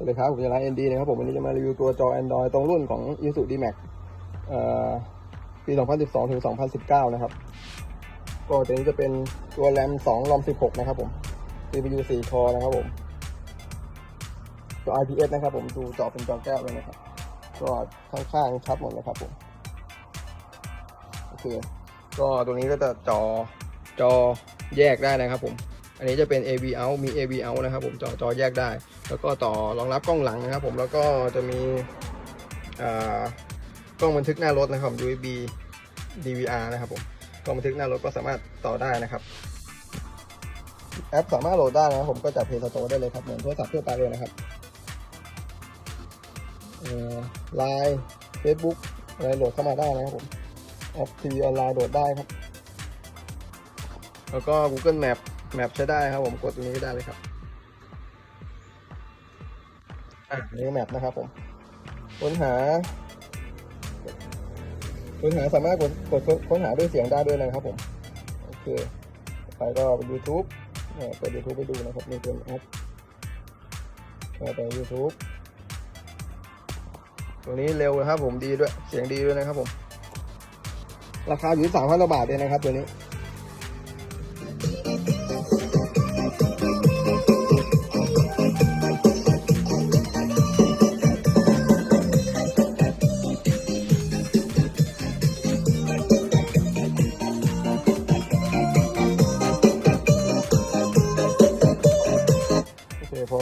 สวัสดีครับผมจะร้าน ND นะครับผมวันนี้จะมารีวิวตัวจอ Android ตรงรุ่นของ i s u D-Max เอ่อปี 2012 ถึง 2019 นะครับ ก็ตัวนี้จะเป็นตัว RAM 2 ROM 16 นะครับผม CPU 4 core นะครับผม ตัว IPS นะครับผม ดูจอเป็นจอแก้วเลยนะครับ ก็ข้างๆชัดหมดเลยครับผม โอเค ก็ตัวนี้ก็จะจอจอแยกได้นะครับผม อันนี้จะเป็น AV out มี AV out นะครับผมจอจอแยกได้ แล้วก็ต่อรองรับกล้องหลังนะครับผมแล้วก็จะมีกล้องบันทึกหน้ารถนะครับ USB DVR นะครับผมกล้องบันทึกหน้ารถก็สามารถต่อได้นะครับ แอปสามารถโหลดได้นะครับผมก็จาก Play Store ได้เลยครับเหมือนโทรศัพท์ทั่วไปเลยนะครับไลน์เฟซบุ๊กอะไรโหลดเข้ามาได้นะครับผมแอปทีวีออนไลน์โหลดได้ครับ แล้วก็ Google Map Map ใช้ได้ครับผมกดตรงนี้ก็ได้เลยครับอะนี่แมปนะครับผมค้นหาค้นหาสามารถกดกดค้นหาด้วยเสียงได้ด้วยนะครับผมโอเคไปก็ไป YouTube เนี่ยเปิด YouTube ไปดูนะครับมีเป็นแอปไป YouTube ตัวนี้เร็วนะครับผมดีด้วยเสียงดีด้วยนะครับผม ราคาอยู่ที่สามพันบาทเองนะครับตัวนี้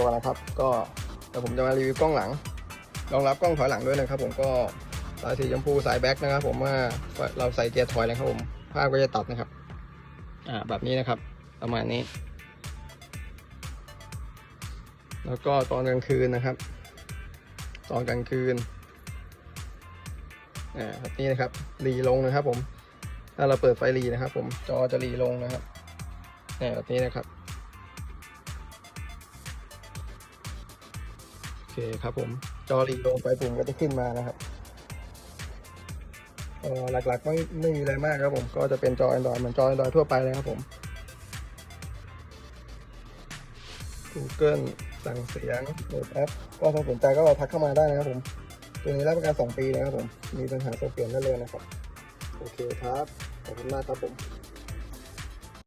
โอเคพอแล้วครับ ก็เดี๋ยวผมจะมารีวิวกล้องหลังรองรับกล้องถอยหลังด้วยนะครับ ผมก็สายสีชมพูสายแบ็คนะครับ ผมว่าเราใส่เกียร์ถอยนะครับผมภาพก็จะตัดนะครับ อ่าแบบนี้นะครับ ประมาณนี้ แล้วก็ตอนกลางคืนนะครับ ตอนกลางคืนอ่าแบบนี้นะครับรีลงนะครับ ผม ถ้าเราเปิดไฟรีนะครับ ผมจอจะรีลงนะครับเนี่ยแบบนี้นะครับ เคครับผม จอรีลงไปปุ่มก็จะขึ้นมานะครับหลักๆไม่ไม่มีอะไรมากครับผม ก็จะเป็นจอ Android เหมือนจอ Android ทั่วไปเลยครับผม Google สั่งเสียงโหลดแอป ก็ถ้าสนใจก็ทักเข้ามาได้นะครับผม ตัวนี้รับประกัน 2 ปีนะครับผม มีปัญหาส่งเปลี่ยนได้เลยนะครับ โอเคครับ ขอบคุณมากครับผม